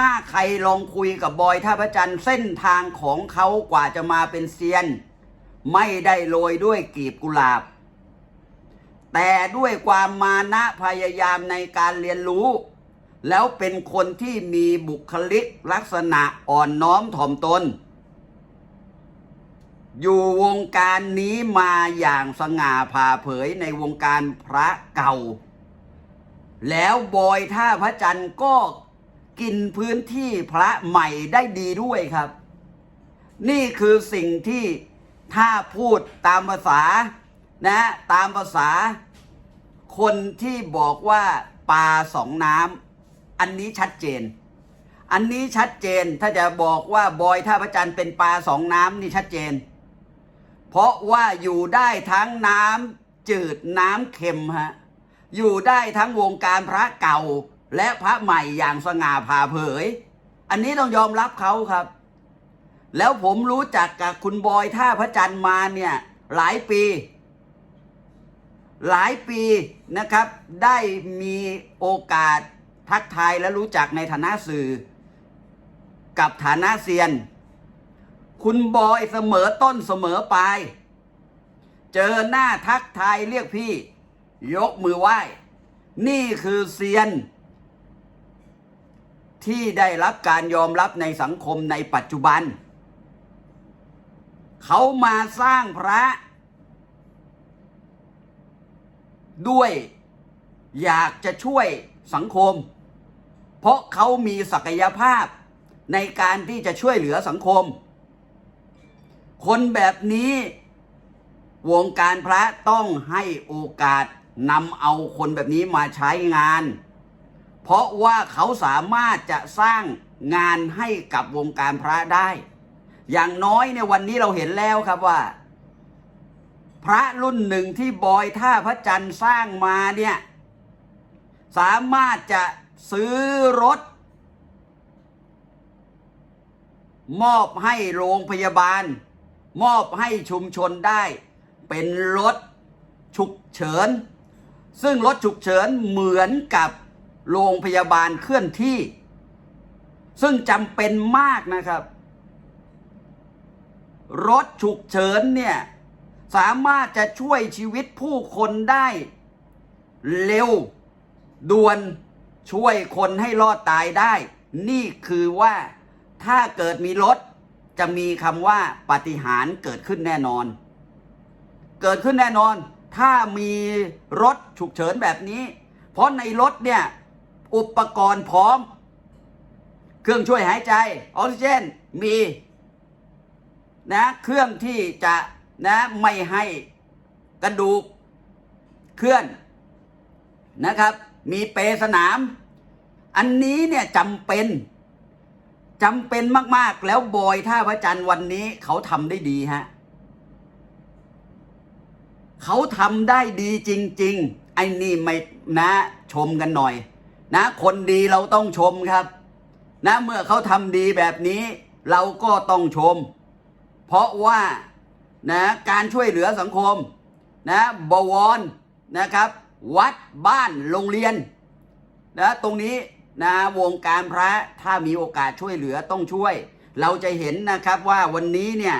ถ้าใครลองคุยกับบอยท่าพระจันทร์เส้นทางของเขากว่าจะมาเป็นเซียน ไม่ได้โรยด้วยกลีบกุหลาบ แต่ด้วยความมานะพยายามในการเรียนรู้ แล้วเป็นคนที่มีบุคลิกลักษณะอ่อนน้อมถ่อมตน อยู่วงการนี้มาอย่างสง่าผ่าเผยในวงการพระเก่า แล้วบอยท่าพระจันทร์ก็ กินพื้นที่พระใหม่ได้ดีด้วยครับ นี่คือสิ่งที่ถ้าพูดตามภาษานะตามภาษา คนที่บอกว่าปลาสองน้ำอันนี้ชัดเจน อันนี้ชัดเจนถ้าจะบอกว่าบอยท่าพระจันทร์เป็นปลาสองน้ำนี่ชัดเจน เพราะว่าอยู่ได้ทั้งน้ำจืดน้ำเค็มฮะอยู่ได้ทั้งวงการพระเก่า และพระใหม่อย่างสง่าผ่าเผย อันนี้ต้องยอมรับเขาครับ แล้วผมรู้จักกับคุณบอยท่าพระจันทร์มาเนี่ยหลายปี หลายปีนะครับ ได้มีโอกาสทักทายและรู้จักในฐานะสื่อ กับฐานะเซียน คุณบอยเสมอต้นเสมอปลายเจอหน้าทักทายเรียกพี่ ยกมือไหว้ นี่คือเซียน ที่ได้รับการยอมรับในสังคมในปัจจุบัน เขามาสร้างพระ ด้วยอยากจะช่วยสังคม เพราะเขามีศักยภาพในการที่จะช่วยเหลือสังคม คนแบบนี้วงการพระต้องให้โอกาสนำเอาคนแบบนี้มาใช้งาน เพราะว่าเขาสามารถจะสร้างงานให้กับวงการพระได้ อย่างน้อยในยวันนี้เราเห็นแล้วครับว่า พระรุ่นหนึ่งที่บอยท่าพระจันทร์สร้างมาเนี่ย สามารถจะซื้อรถ มอบให้โรงพยาบาล มอบให้ชุมชนได้ เป็นรถฉุกเฉิน ซึ่งรถฉุกเฉินเหมือนกับ โรงพยาบาลเคลื่อนที่ ซึ่งจำเป็นมากนะครับ รถฉุกเฉินเนี่ย สามารถจะช่วยชีวิตผู้คนได้ เร็ว ด่วนช่วยคนให้รอดตายได้ นี่คือว่าถ้าเกิดมีรถจะมีคำว่าปฏิหารเกิดขึ้นแน่นอน เกิดขึ้นแน่นอน ถ้ามีรถฉุกเฉินแบบนี้ เพราะในรถเนี่ย อุปกรณ์พร้อม เครื่องช่วยหายใจออกซิเจนมีนะเครื่องที่จะนะไม่ให้กระดูกเคลื่อนนะครับ มีเปสนาม อันนี้เนี่ยจำเป็นจำเป็นมาก ๆ แล้วบอยท่าพระจันทร์วันนี้เขาทำได้ดีฮะเขาทำได้ดีจริง ๆ ไอ้นี่ไม่นะชมกันหน่อย นะ คนดีเราต้องชมครับ นะเมื่อเขาทำดีแบบนี้เราก็ต้องชม เพราะว่านะการช่วยเหลือสังคมนะบวรนะครับ วัดบ้านโรงเรียนนะตรงนี้นะวงการพระถ้ามีโอกาสช่วยเหลือต้องช่วย เราจะเห็นนะครับว่าวันนี้เนี่ย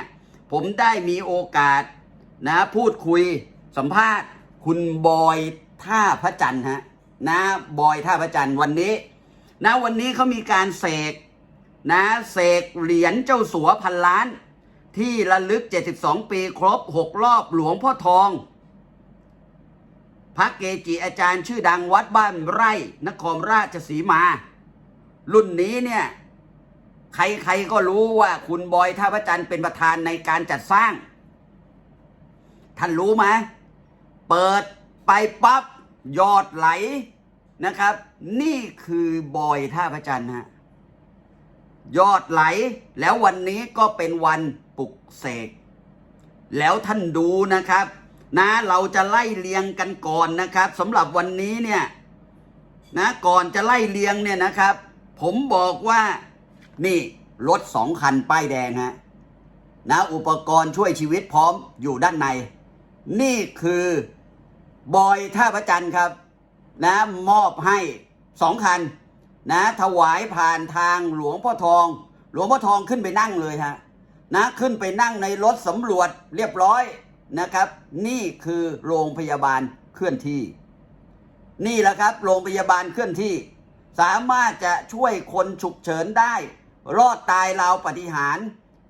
ผมได้มีโอกาสนะพูดคุยสัมภาษณ์ คุณบอยท่าพระจันทร์ฮะ นะบอยท่าพระจันทร์วันนี้ นะวันนี้เขามีการเสกนะเสกเหรียญเจ้าสัวพันล้าน ที่ระลึก 72 ปีครบ 6 รอบหลวงพ่อทอง พระเกจิอาจารย์ชื่อดังวัดบ้านไร่ นครราชสีมา รุ่นนี้เนี่ยใครๆก็รู้ว่าคุณบอยท่าพระจันทร์เป็นประธานในการจัดสร้าง ท่านรู้ไหมเปิดไปปั๊บ ยอดไหลนะครับ นี่คือบอยท่าพระจันทร์ฮะยอดไหลแล้ววันนี้ก็เป็นวันปลุกเสก แล้วท่านดูนะครับ นะเราจะไล่เลียงกันก่อนนะครับสำหรับวันนี้เนี่ยนะก่อนจะไล่เลียงเนี่ยนะครับ ผมบอกว่านี่รถสองคันป้ายแดงฮะนะอุปกรณ์ช่วยชีวิตพร้อมอยู่ด้านใน นี่คือ บอยท่าพระจันทร์ครับ นะมอบให้สองคัน นะ ถวายผ่านทางหลวงพ่อทอง หลวงพ่อทองขึ้นไปนั่งเลยฮะนะขึ้นไปนั่งในรถสำรวจเรียบร้อยนะครับ นี่คือโรงพยาบาลเคลื่อนที่ นี่แหละครับ โรงพยาบาลเคลื่อนที่ สามารถจะช่วยคนฉุกเฉินได้ รอดตายราวปฏิหาร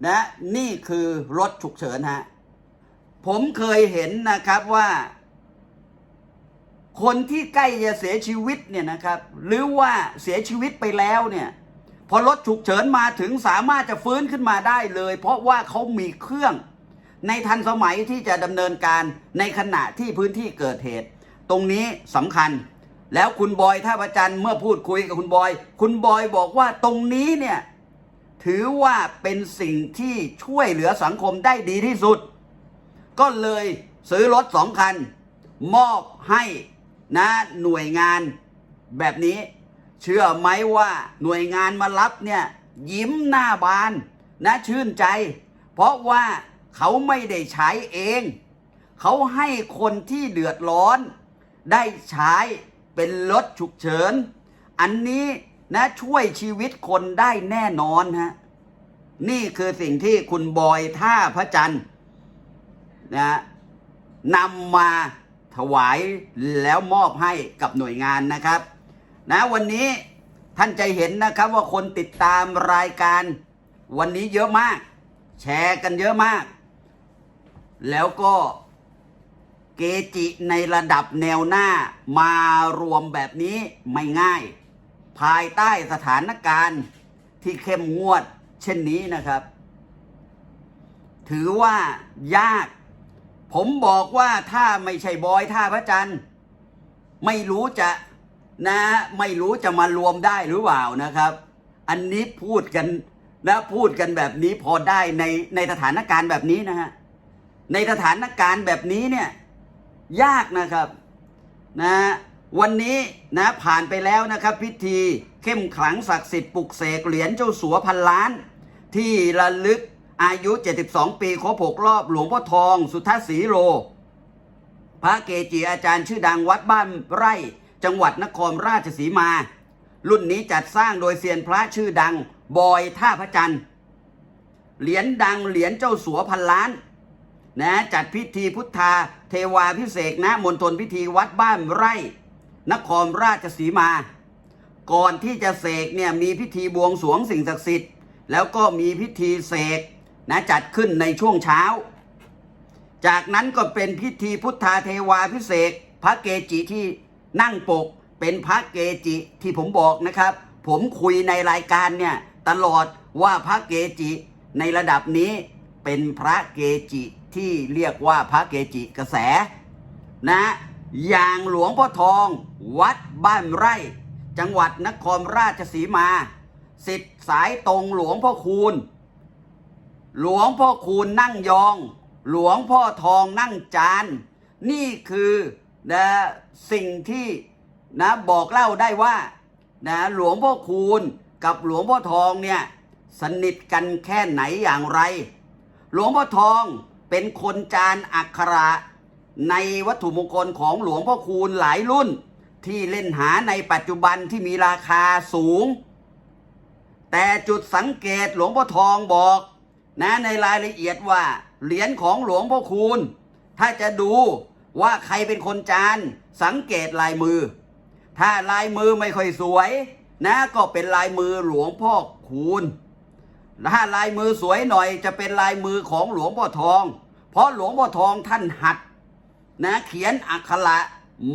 นะนี่คือรถฉุกเฉินฮะผมเคยเห็นนะครับว่า คนที่ใกล้จะเสียชีวิตเนี่ยนะครับ หรือว่าเสียชีวิตไปแล้วเนี่ยพอรถฉุกเฉินมาถึงสามารถจะฟื้นขึ้นมาได้เลย เพราะว่าเขามีเครื่องในทันสมัยที่จะดำเนินการในขณะที่พื้นที่เกิดเหตุ ตรงนี้สำคัญ แล้วคุณบอยท่าประจันเมื่อพูดคุยกับคุณบอย คุณบอยบอกว่าตรงนี้เนี่ยถือว่าเป็นสิ่งที่ช่วยเหลือสังคมได้ดีที่สุด ก็เลยซื้อรถสองคัน มอบให้ นะหน่วยงานแบบนี้ เชื่อไหมว่าหน่วยงานมารับเนี่ยยิ้มหน้าบานนะชื่นใจ เพราะว่าเขาไม่ได้ใช้เอง เขาให้คนที่เดือดร้อน ได้ใช้เป็นรถฉุกเฉิน อันนี้นะช่วยชีวิตคนได้แน่นอนฮะนี่คือสิ่งที่คุณบอยท่าพระจันทร์นะนำมา วายแล้วมอบให้กับหน่วยงานนะครับ นะวันนี้ท่านจะเห็นนะครับว่าคนติดตามรายการ วันนี้เยอะมาก แชร์กันเยอะมาก แล้วก็เกจิในระดับแนวหน้ามารวมแบบนี้ไม่ง่าย ภายใต้สถานการณ์ที่เข้มงวดเช่นนี้นะครับ ถือว่ายาก ผมบอกว่าถ้าไม่ใช่บอยท่าพระจันทร์ไม่รู้จะนะไม่รู้จะมารวมได้หรือเปล่านะครับ อันนี้พูดกันนะพูดกันแบบนี้พอได้ในในสถานการณ์แบบนี้นะฮะในสถานการณ์แบบนี้เนี่ยยากนะครับนะวันนี้นะผ่านไปแล้วนะครับ พิธีเข้มขลังศักดิ์สิทธิ์ปลุกเสกเหรียญเจ้าสัวพันล้าน ที่ระลึก อายุ 72 ปีครบ6รอบหลวงพ่อทอง สุทัศน์ศรีโล พระเกจิอาจารย์ชื่อดังวัดบ้านไร่ จังหวัดนครราชสีมา รุ่นนี้จัดสร้างโดยเซียนพระชื่อดัง บอยท่าพระจันทร์เหรียญดังเหรียญเจ้าสัวพันล้านนะจัดพิธีพุทธา เทวาพิเศษกณมณฑลพิธีวัดบ้านไร่ นครราชสีมา ก่อนที่จะเสกเนี่ยมีพิธีบวงสรวงสิ่งศักดิ์สิทธิ์ แล้วก็มีพิธีเสก นะจัดขึ้นในช่วงเช้า จากนั้นก็เป็นพิธีพุทธาเทวาพิเศษพระเกจิที่นั่งปกเป็นพระเกจิที่ผมบอกนะครับ ผมคุยในรายการเนี่ยตลอดว่าพระเกจิในระดับนี้เป็นพระเกจิที่เรียกว่าพระเกจิกระแส นะ อย่างหลวงพ่อทอง วัดบ้านไร่ จังหวัดนครราชสีมา สิทธิ์สายตรงหลวงพ่อคูณ หลวงพ่อคูณนั่งยอง หลวงพ่อทองนั่งจาน นี่คือนะสิ่งที่นะบอกเล่าได้ว่านะหลวงพ่อคูณกับหลวงพ่อทองเนี่ยสนิทกันแค่ไหนอย่างไร หลวงพ่อทองเป็นคนจานอักขระ ในวัตถุมงคลของหลวงพ่อคูณหลายรุ่น ที่เล่นหาในปัจจุบันที่มีราคาสูง แต่จุดสังเกตหลวงพ่อทองบอก นะในรายละเอียดว่าเหรียญของหลวงพ่อคูณ ถ้าจะดูว่าใครเป็นคนจานสังเกตลายมือ ถ้าลายมือไม่ค่อยสวย นะก็เป็นลายมือหลวงพ่อคูณถ้าลายมือสวยหน่อยจะเป็นลายมือของหลวงพ่อทอง เพราะหลวงพ่อทองท่านหัด นะเขียนอักขระ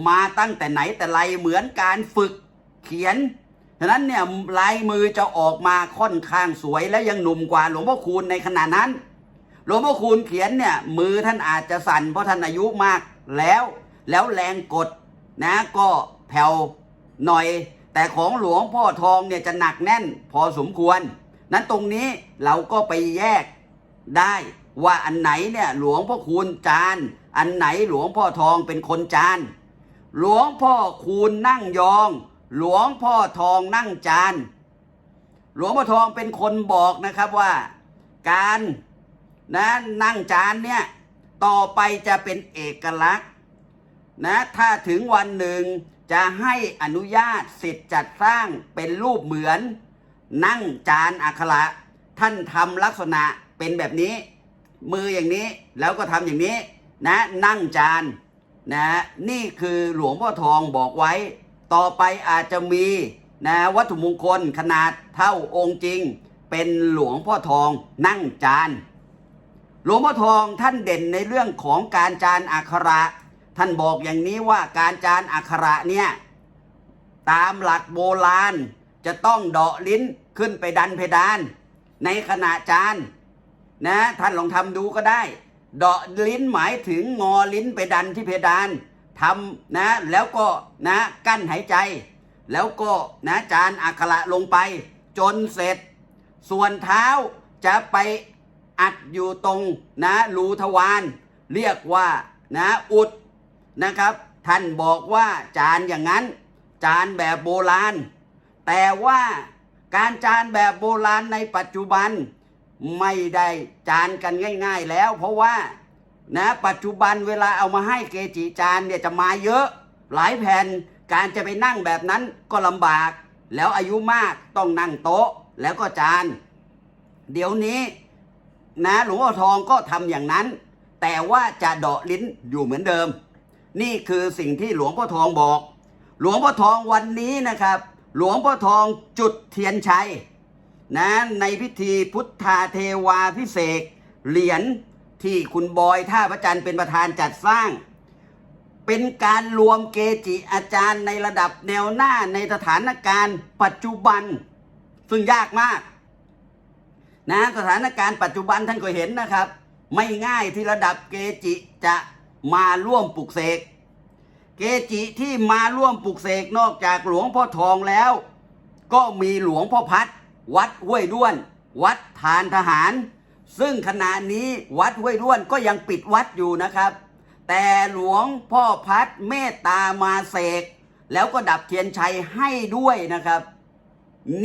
มาตั้งแต่ไหนแต่ไรเหมือนการฝึกเขียน ฉะนั้นเนี่ยลายมือจะออกมาค่อนข้างสวยและยังหนุ่มกว่าหลวงพ่อคูณในขณะนั้น หลวงพ่อคูณเขียนเนี่ยมือท่านอาจจะสั่นเพราะท่านอายุมากแล้ว แล้วแรงกดนะก็แผ่วหน่อย แต่ของหลวงพ่อทองเนี่ยจะหนักแน่นพอสมควร นั้นตรงนี้เราก็ไปแยกได้ว่าอันไหนเนี่ยหลวงพ่อคูณจาน อันไหนหลวงพ่อทองเป็นคนจาน หลวงพ่อคูณนั่งยอง หลวงพ่อทองนั่งจาน หลวงพ่อทองเป็นคนบอกนะครับว่า การนะนั่งจานเนี่ยต่อไปจะเป็นเอกลักษณ์นะถ้าถึงวันหนึ่งจะให้อนุญาตสิทธิ์จัดสร้างเป็นรูปเหมือน นั่งจานอักขระท่านทำลักษณะเป็นแบบนี้ มืออย่างนี้แล้วก็ทำอย่างนี้นะนั่งจานนะนี่คือหลวงพ่อทองบอกไว้ ต่อไปอาจจะมีนะวัตถุมงคลขนาดเท่าองค์จริง เป็นหลวงพ่อทองนั่งจาน หลวงพ่อทองท่านเด่นในเรื่องของการจานอักขระ ท่านบอกอย่างนี้ว่าการจานอักขระเนี่ยตามหลักโบราณจะต้องเดาะลิ้นขึ้นไปดันเพดาน ในขณะจานนะท่านลองทำดูก็ได้ เดาะลิ้นหมายถึงงอลิ้นไปดันที่เพดาน ทำนะแล้วก็นะกั้นหายใจ แล้วก็นะจานอักขระลงไป จนเสร็จ ส่วนเท้าจะไปอัดอยู่ตรงนะรูทวารเรียกว่านะอุดนะครับ ท่านบอกว่าจานอย่างนั้น จานแบบโบราณ แต่ว่าการจานแบบโบราณในปัจจุบันไม่ได้จานกันง่าย ๆ แล้ว เพราะว่า นะปัจจุบันเวลาเอามาให้เกจิจานเนี่ยจะมาเยอะหลายแผ่นการจะไปนั่งแบบนั้นก็ลำบาก แล้วอายุมากต้องนั่งโต๊ะแล้วก็จาน เดี๋ยวนี้ นะหลวงพ่อทองก็ทำอย่างนั้น แต่ว่าจะเดาะลิ้นอยู่เหมือนเดิม นี่คือสิ่งที่หลวงพ่อทองบอก หลวงพ่อทองวันนี้นะครับ หลวงพ่อทองจุดเทียนชัยนะในพิธีพุทธาเทวาพิเศษเหรียญ ที่คุณบอยท่าพระจันทร์เป็นประธานจัดสร้าง เป็นการรวมเกจิอาจารย์ในระดับแนวหน้าในสถานการณ์ปัจจุบัน ซึ่งยากมากนะสถานการณ์ปัจจุบันท่านก็เห็นนะครับ ไม่ง่ายที่ระดับเกจิจะมาร่วมปลุกเสกเกจิที่มาร่วมปลุกเสกนอกจากหลวงพ่อทองแล้ว ก็มีหลวงพ่อพัด วัดห้วยด้วน วัดทานทหาร ซึ่งขณะนี้วัดห้วยด้วนก็ยังปิดวัดอยู่นะครับ แต่หลวงพ่อพัดเมตตามาเสก แล้วก็ดับเทียนชัยให้ด้วยนะครับ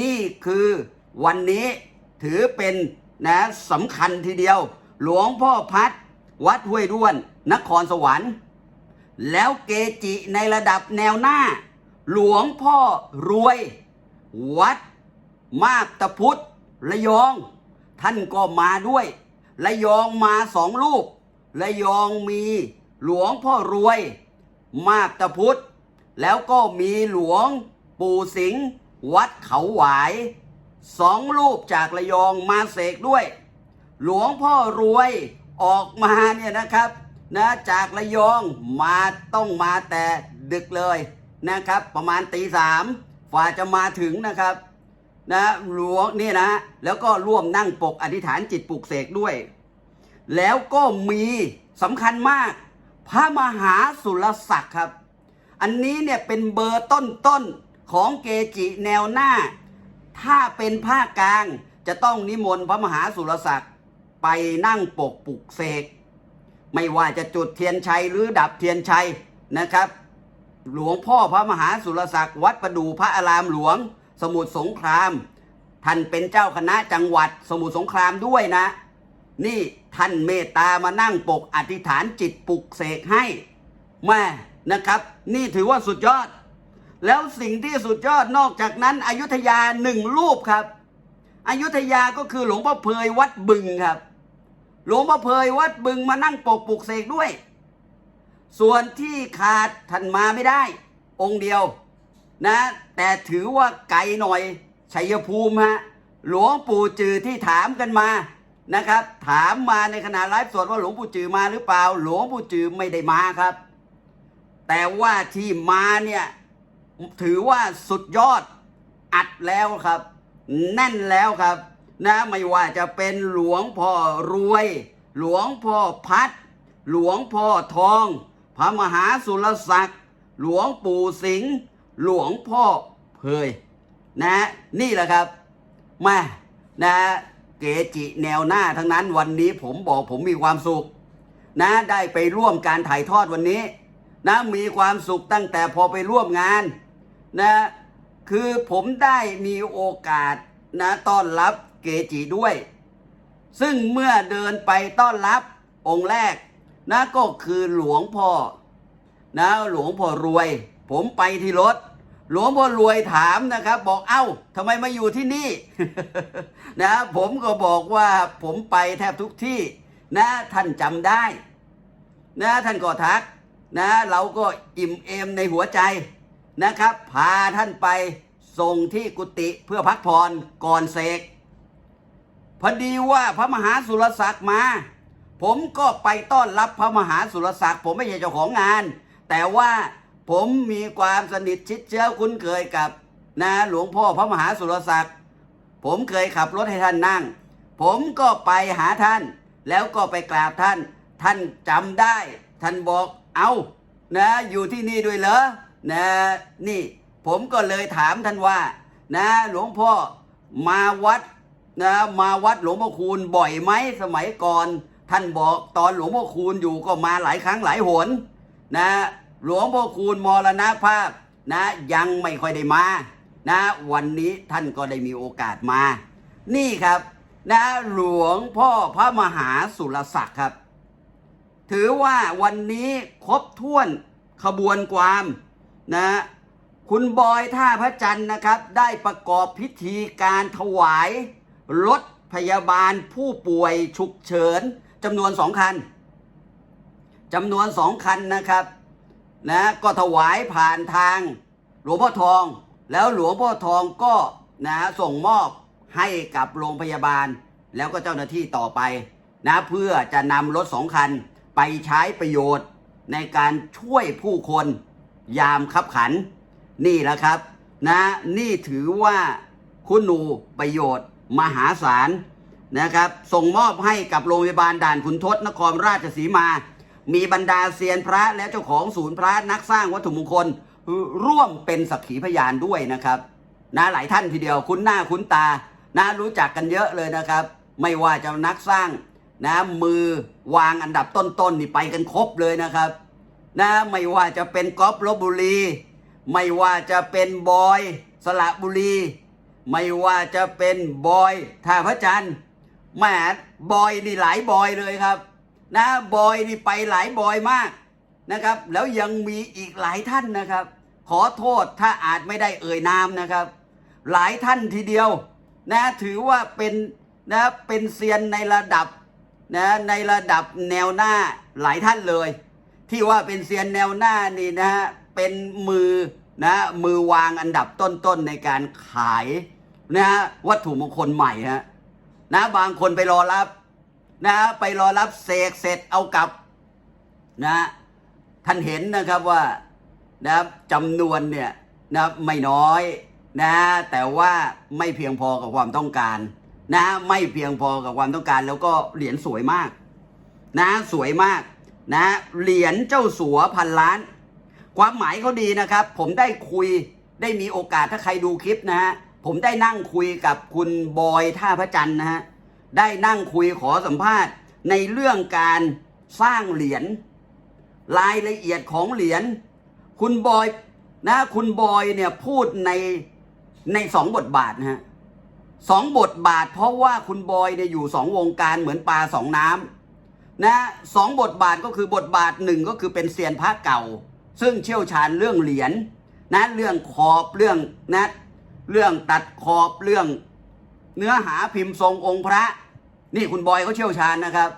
นี่คือวันนี้ถือเป็นนะสำคัญทีเดียว หลวงพ่อพัดวัดห้วยด้วน นครสวรรค์ แล้วเกจิในระดับแนวหน้า หลวงพ่อรวย วัดมาบตะพุทธระยอง ท่านก็มาด้วยระยองมาสองรูประยองมีหลวงพ่อรวย มาบตะพุทธแล้วก็มีหลวงปู่สิงห์วัดเขาหวายสองรูปจากระยองมาเสกด้วย หลวงพ่อรวยออกมาเนี่ยนะครับนะจากระยองมาต้องมาแต่ดึกเลยนะครับ ประมาณตีสามฝ่าจะมาถึงนะครับ นะหลวงนี่นะแล้วก็ร่วมนั่งปกอธิษฐานจิตปลุกเสกด้วย แล้วก็มีสำคัญมาก พระมหาสุรศักดิ์ครับ อันนี้เนี่ยเป็นเบอร์ต้นๆของเกจิแนวหน้า ถ้าเป็นภาคกลางจะต้องนิมนต์พระมหาสุรศักดิ์ไปนั่งปกปลุกเสกไม่ว่าจะจุดเทียนชัยหรือดับเทียนชัยนะครับ หลวงพ่อพระมหาสุรศักดิ์วัดประดูพระอารามหลวง สมุทรสงคราม ท่านเป็นเจ้าคณะจังหวัดสมุทรสงครามด้วยนะ นี่ท่านเมตตามานั่งปกอธิษฐานจิตปลุกเสกให้แม่นะครับ นี่ถือว่าสุดยอด แล้วสิ่งที่สุดยอดนอกจากนั้นอยุธยาหนึ่งรูปครับอยุธยาก็คือหลวงพ่อเพยวัดบึงครับ หลวงพ่อเพยวัดบึงมานั่งปกปลุกเสกด้วย ส่วนที่ขาดท่านมาไม่ได้ องค์เดียว นะ แต่ถือว่าไกลหน่อยชัยภูมิฮะหลวงปู่จือที่ถามกันมานะครับ ถามมาในขณะไลฟ์สดว่าหลวงปู่จือมาหรือเปล่า หลวงปู่จือไม่ได้มาครับ แต่ว่าที่มาเนี่ยถือว่าสุดยอดอัดแล้วครับ แน่นแล้วครับ นะไม่ว่าจะเป็นหลวงพ่อรวย หลวงพ่อพัด หลวงพ่อทอง พระมหาสุรศักดิ์ หลวงปู่สิงห์ หลวงพ่อเพยนะนี่แหละครับแมานะเกจิแนวหน้าทั้งนั้นวันนี้ผมบอกผมมีความสุข นะได้ไปร่วมการถ่ายทอดวันนี้ นะมีความสุขตั้งแต่พอไปร่วมงานนะคือผมได้มีโอกาสนะต้อนรับเกจิด้วย ซึ่งเมื่อเดินไปต้อนรับองค์แรก นะก็คือหลวงพ่อนะหลวงพ่อรวย ผมไปที่รถ หลวงพ่อรวยถามนะครับ บอกเอ้าทำไมมาอยู่ที่นี่นะผมก็บอกว่าผมไปแทบทุกที่นะท่านจำได้นะท่านก็ทักนะเราก็อิ่มเอมในหัวใจนะครับ พาท่านไปส่งที่กุฏิเพื่อพักผ่อนก่อนเสกพอดีว่าพระมหาสุรศักดิ์มา ผมก็ไปต้อนรับพระมหาสุรศักดิ์ผมไม่ใช่เจ้าของงาน แต่ว่า ผมมีความสนิทชิดเชื้อคุ้นเคยกับนะหลวงพ่อพระมหาสุรศักดิ์ผมเคยขับรถให้ท่านนั่ง ผมก็ไปหาท่าน แล้วก็ไปกราบท่าน ท่านจำได้ ท่านบอกเอานะอยู่ที่นี่ด้วยเหรอนะนี่ ผมก็เลยถามท่านว่า นะหลวงพ่อมาวัดนะมาวัดหลวงพ่อคูณบ่อยไหมสมัยก่อน ท่านบอกตอนหลวงพ่อคูณอยู่ก็มาหลายครั้งหลายหนนะ หลวงพ่อคูณมรณภาพนะยังไม่ค่อยได้มานะวันนี้ท่านก็ได้มีโอกาสมา นี่ครับนะหลวงพ่อพระมหาสุรศักดิ์ครับ ถือว่าวันนี้ครบถ้วนขบวนความนะคุณบอยท่าพระจันทร์นะครับ ได้ประกอบพิธีการถวาย รถพยาบาลผู้ป่วยฉุกเฉินจำนวนสองคันจำนวนสองคันนะครับ นะก็ถวายผ่านทางหลวงพ่อทอง แล้วหลวงพ่อทองก็นะส่งมอบให้กับโรงพยาบาล แล้วก็เจ้าหน้าที่ต่อไปนะเพื่อจะนำรถสองคันไปใช้ประโยชน์ในการช่วยผู้คนยามขับขัน นี่แหละครับนะนี่ถือว่าคุณูประโยชน์มหาศาลนะครับ ส่งมอบให้กับโรงพยาบาลด่านขุนทศนครราชสีมา มีบรรดาเซียนพระและเจ้าของศูนย์พระนักสร้างวัตถุมงคล ร่วมเป็นสักขีพยานด้วยนะครับนะหลายท่านทีเดียวคุ้นหน้าคุ้นตานะรู้จักกันเยอะเลยนะครับ ไม่ว่าจะนักสร้างนะมือวางอันดับต้นๆนนี่ไปกันครบเลยนะครับนะไม่ว่าจะเป็นก๊อฟลบบุรี ไม่ว่าจะเป็นบอยสระบุรี ไม่ว่าจะเป็นบอยท่าพระจันทร์แหมบอยนี่หลายบอยเลยครับ นะบอยนี่ไปหลายบอยมากนะครับ แล้วยังมีอีกหลายท่านนะครับ ขอโทษถ้าอาจไม่ได้เอ่ยนามนะครับ หลายท่านทีเดียวนะถือว่าเป็นนะเป็นเซียนในระดับนะในระดับแนวหน้าหลายท่านเลย ที่ว่าเป็นเซียนแนวหน้านี่นะฮะเป็นมือนะมือวางอันดับต้นๆในการขายนะฮะวัตถุมงคลใหม่ฮะนะบางคนไปรอรับ นะไปรอรับเสกเสร็จเอากลับนะท่านเห็นนะครับว่านะจำนวนเนี่ยนะไม่น้อยนะแต่ว่าไม่เพียงพอกับความต้องการนะไม่เพียงพอกับความต้องการแล้วก็เหรียญสวยมากนะสวยมากนะเหรียญเจ้าสัวพันล้าน ความหมายเขาดีนะครับ ผมได้คุยได้มีโอกาสถ้าใครดูคลิปนะฮะผมได้นั่งคุยกับคุณบอยท่าพระจันทร์นะฮะ ได้นั่งคุยขอสัมภาษณ์ ในเรื่องการสร้างเหรียญรายละเอียดของเหรียญคุณบอยนะคุณบอยเนี่ยพูดในในสองบทบาทนะฮะสองบทบาท เพราะว่าคุณบอยเนี่ยอยู่สองวงการเหมือนปลาสองน้ำนะสองบทบาทก็คือบทบาทหนึ่งก็คือเป็นเซียนพระเก่า ซึ่งเชี่ยวชาญเรื่องเหรียญนะเรื่องขอบเรื่องนะเรื่องตัดขอบเรื่อง เนื้อหาพิมพ์ทรงองค์พระ นี่คุณบอยเขาเชี่ยวชาญนะครับ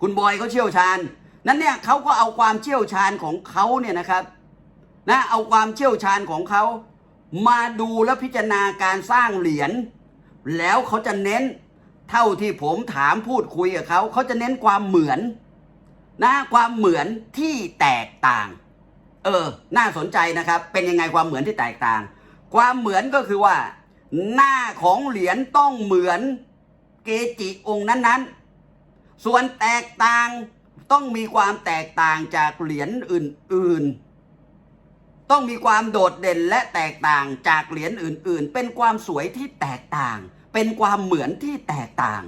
คุณบอยเขาเชี่ยวชาญ นั้นเนี่ยเขาก็เอาความเชี่ยวชาญของเขาเนี่ยนะครับนะเอาความเชี่ยวชาญของเขามาดูและพิจารณาการสร้างเหรียญแล้วเขาจะเน้นเท่าที่ผมถามพูดคุยกับเขาเขาจะเน้นความเหมือนนะความเหมือนที่แตกต่าง เออ น่าสนใจนะครับ เป็นยังไงความเหมือนที่แตกต่าง ความเหมือนก็คือว่า หน้าของเหรียญต้องเหมือนเกจิองค์นั้นๆ ส่วนแตกต่างต้องมีความแตกต่างจากเหรียญอื่นๆ ต้องมีความโดดเด่นและแตกต่างจากเหรียญอื่นๆ เป็นความสวยที่แตกต่าง เป็นความเหมือนที่แตกต่าง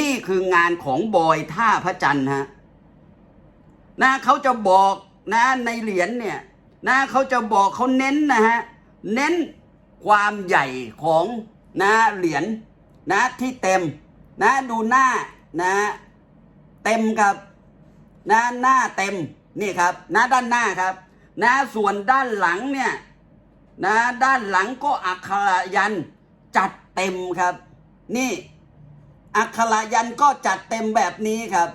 นี่คืองานของบอยท่าพระจันทร์ฮะนะเขาจะบอกนะในเหรียญเนี่ยนะเขาจะบอกเขาเน้นนะฮะเน้น ความใหญ่ของนะเหรียญนะที่เต็มนะดูหน้านะเต็มครับนะหน้าเต็มนี่ครับนะด้านหน้าครับนะส่วนด้านหลังเนี่ยนะด้านหลังก็อักขระยันจัดเต็มครับ นี่อักขระยันก็จัดเต็มแบบนี้ครับ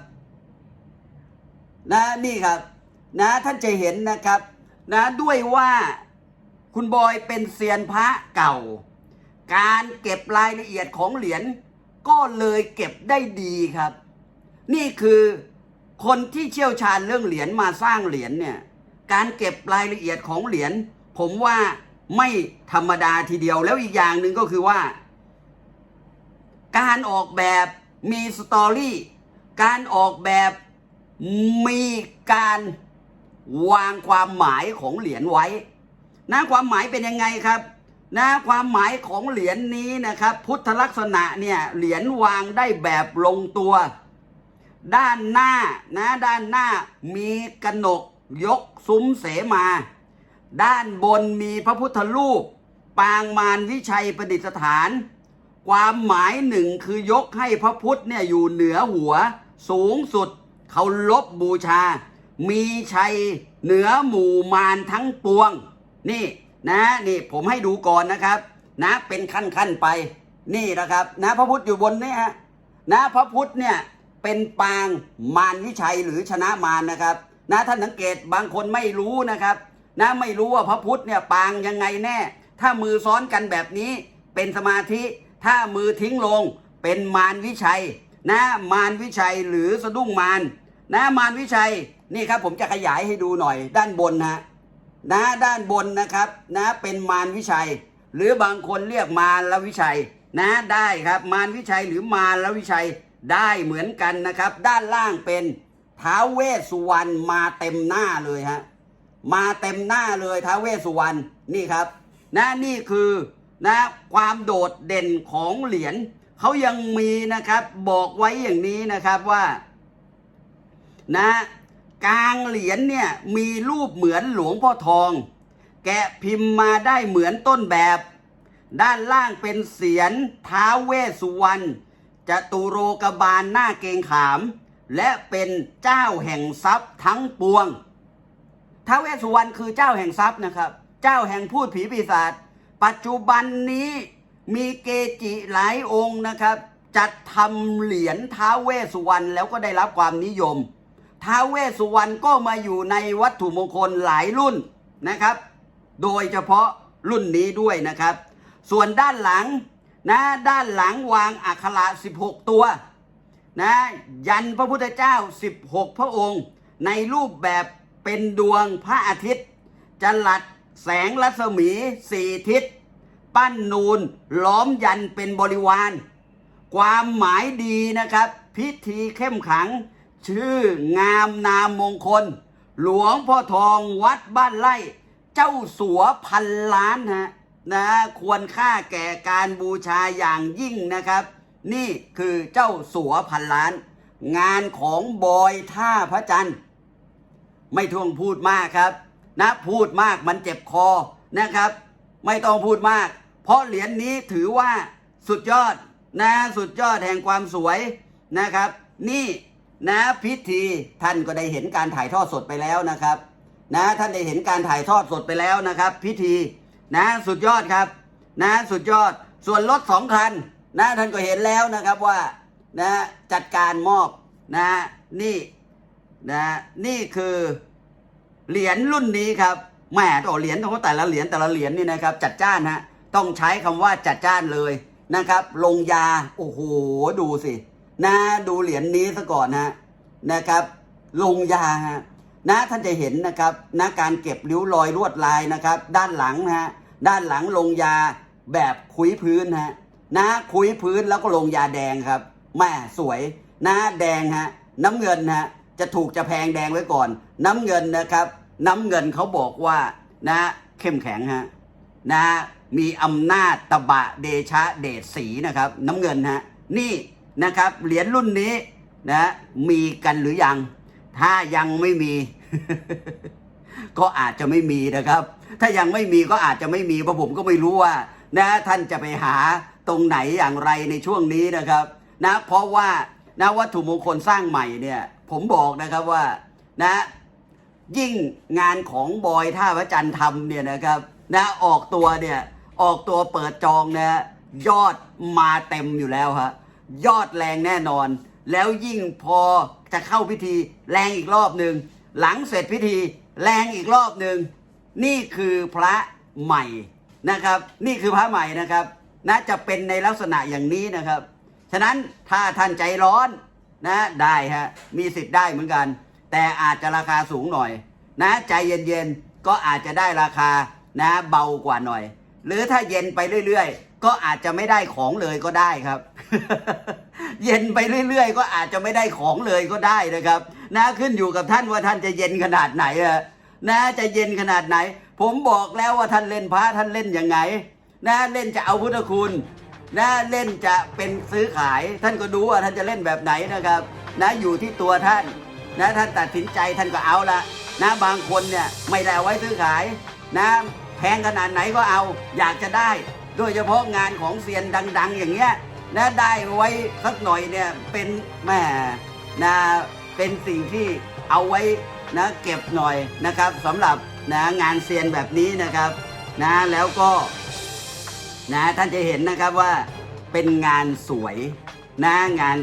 นะนี่ครับนะท่านจะเห็นนะครับนะด้วยว่า คุณบอยเป็นเซียนพระเก่า การเก็บรายละเอียดของเหรียญก็เลยเก็บได้ดีครับ นี่คือคนที่เชี่ยวชาญเรื่องเหรียญมาสร้างเหรียญเนี่ย การเก็บรายละเอียดของเหรียญผมว่าไม่ธรรมดาทีเดียวแล้วอีกอย่างหนึ่งก็คือว่า การออกแบบมีสตอรี่ การออกแบบมีการวางความหมายของเหรียญไว้ นะความหมายเป็นยังไงครับนะความหมายของเหรียญนี้นะครับ พุทธลักษณะเนี่ยเหรียญวางได้แบบลงตัว ด้านหน้านะด้านหน้ามีกระหนกยกซุ้มเสมา ด้านบนมีพระพุทธรูป ปางมารวิชัยประดิษฐาน ความหมายหนึ่งคือยกให้พระพุทธเนี่ยอยู่เหนือหัว สูงสุดเขาลบบูชา มีชัยเหนือหมู่มารทั้งปวง นี่นะนี่ผมให้ดูก่อนนะครับ นะเป็นขั้นขั้นไป นี่นะครับ นะพระพุทธอยู่บนนี้ฮะนะพระพุทธเนี่ยเป็นปางมารวิชัยหรือชนะมารนะครับ นะท่านสังเกตบางคนไม่รู้นะครับ นะไม่รู้ว่าพระพุทธเนี่ยปางยังไงแน่ ถ้ามือซ้อนกันแบบนี้เป็นสมาธิ ถ้ามือทิ้งลงเป็นมารวิชัย นะมารวิชัยหรือสะดุ้งมารนะมารวิชัยนี่ครับผมจะขยายให้ดูหน่อยด้านบนฮะ นะด้านบนนะครับนะเป็นมารวิชัย หรือบางคนเรียกมารละวิชัยนะได้ครับมารวิชัยหรือมารละวิชัยได้เหมือนกันนะครับ ด้านล่างเป็นท้าเวสสุวรรณมาเต็มหน้าเลยฮะมาเต็มหน้าเลยท้าเวสสุวรรณนี่ครับนะนี่คือนะความโดดเด่นของเหรียญเขายังมีนะครับบอกไว้อย่างนี้นะครับว่า นะ กลางเหรียญเนี่ยมีรูปเหมือนหลวงพ่อทอง แกะพิมพ์มาได้เหมือนต้นแบบ ด้านล่างเป็นเสียนท้าเวสุวรรณจตุโรกบาลหน้าเกงขาม และเป็นเจ้าแห่งทรัพย์ทั้งปวงท้าเวสุวรรณคือเจ้าแห่งทรัพย์นะครับ เจ้าแห่งพูดผีปีศาจปัจจุบันนี้มีเกจิหลายองค์นะครับ จัดทำเหรียญท้าเวสุวรรณแล้วก็ได้รับความนิยม ท้าวเวสสุวรรณก็มาอยู่ในวัตถุมงคลหลายรุ่นนะครับ โดยเฉพาะรุ่นนี้ด้วยนะครับ ส่วนด้านหลังนะด้านหลังวางอักขระ16 ตัวนะยันพระพุทธเจ้า 16 พระองค์ ในรูปแบบเป็นดวงพระอาทิตย์จลัดแสงรัศมีสี่ทิศ ปั้นนูนล้อมยันเป็นบริวาร ความหมายดีนะครับ พิธีเข้มขัง ชื่องามนามมงคล หลวงพ่อทองวัดบ้านไร่ เจ้าสัวพันล้านฮะนะควรค่าแก่การบูชาอย่างยิ่งนะครับ นี่คือเจ้าสัวพันล้าน งานของบอยท่าพระจันทร์ ไม่ท่วงพูดมากครับ นะพูดมากมันเจ็บคอนะครับ ไม่ต้องพูดมาก เพราะเหรียญนนี้ถือว่าสุดยอดนะสุดยอดแห่งความสวยนะครับ นี่ นะพิธีท่านก็ได้เห็นการถ่ายทอดสดไปแล้วนะครับ นะท่านได้เห็นการถ่ายทอดสดไปแล้วนะครับ พิธีนะสุดยอดครับ นะสุดยอดส่วนรถสองคันนะท่านก็เห็นแล้วนะครับว่านะจัดการมอบนะนี่นะนี่คือเหรียญรุ่นนี้ครับแหมต่อเหรียญของแต่ละเหรียญแต่ละเหรียญนี่นะครับ จัดจ้านฮะต้องใช้คำว่าจัดจ้านเลยนะครับ ลงยาโอ้โหดูสิ นะดูเหรียญนี้ซะก่อนนะนะครับลงยาฮะนะท่านจะเห็นนะครับนะการเก็บริ้วรอยลวดลายนะครับ ด้านหลังนะฮะด้านหลังลงยาแบบคุยพื้นฮะนะคุยพื้นแล้วก็ลงยาแดงครับแม่สวยนะแดงฮะน้ำเงินฮะจะถูกจะแพงแดงไว้ก่อน น้ำเงินนะครับ น้ำเงินเขาบอกว่านะเข้มแข็งฮะนะมีอำนาจตบะเดชะเดชสีนะครับ น้ำเงินฮะนี่ นะครับเหรียญรุ่นนี้นะมีกันหรือยัง ถ้ายังไม่มี ก็อาจจะไม่มีนะครับ ถ้ายังไม่มีก็อาจจะไม่มีเพราะผมก็ไม่รู้ว่า นะท่านจะไปหาตรงไหนอย่างไรในช่วงนี้นะครับ นะเพราะว่านะวัตถุมงคลสร้างใหม่เนี่ย ผมบอกนะครับว่านะยิ่งงานของบอยท่าพระจันทร์ทำเนี่ยนะครับนะออกตัวเนี่ยออกตัวเปิดจองนะยอดมาเต็มอยู่แล้วฮะ ยอดแรงแน่นอน แล้วยิ่งพอจะเข้าพิธีแรงอีกรอบหนึ่งหลังเสร็จพิธีแรงอีกรอบหนึ่งนี่คือพระใหม่นะครับ นี่คือพระใหม่นะครับนะจะเป็นในลักษณะอย่างนี้นะครับ ฉะนั้นถ้าท่านใจร้อนนะได้ฮะมีสิทธิ์ได้เหมือนกัน แต่อาจจะราคาสูงหน่อย นะใจเย็นๆก็อาจจะได้ราคานะเบากว่าหน่อย หรือถ้าเย็นไปเรื่อยๆ ก็อาจจะไม่ได้ของเลยก็ได้ครับ เย็นไปเรื่อย ๆ ก็อาจจะไม่ได้ของเลยก็ได้นะครับนะขึ้นอยู่กับท่านว่าท่านจะเย็นขนาดไหนอะนะจะเย็นขนาดไหน ผมบอกแล้วว่าท่านเล่นพระท่านเล่นยังไงนะเล่นจะเอาพุทธคุณนะเล่นจะเป็นซื้อขาย ท่านก็ดูว่าท่านจะเล่นแบบไหนนะครับนะอยู่ที่ตัวท่านนะท่านตัดสินใจท่านก็เอาละนะบางคนเนี่ยไม่ได้เอาไว้ซื้อขายนะแพงขนาดไหนก็เอาอยากจะได้ โดยเฉพาะงานของเซียนดัง ๆ อย่างเงี้ยนะได้ไว้สักหน่อยเนี่ยเป็นแหม่นะเป็นสิ่งที่เอาไว้นะเก็บหน่อยนะครับสำหรับนะงานเซียนแบบนี้นะครับนะแล้วก็นะท่านจะเห็นนะครับว่าเป็นงานสวยนะงาน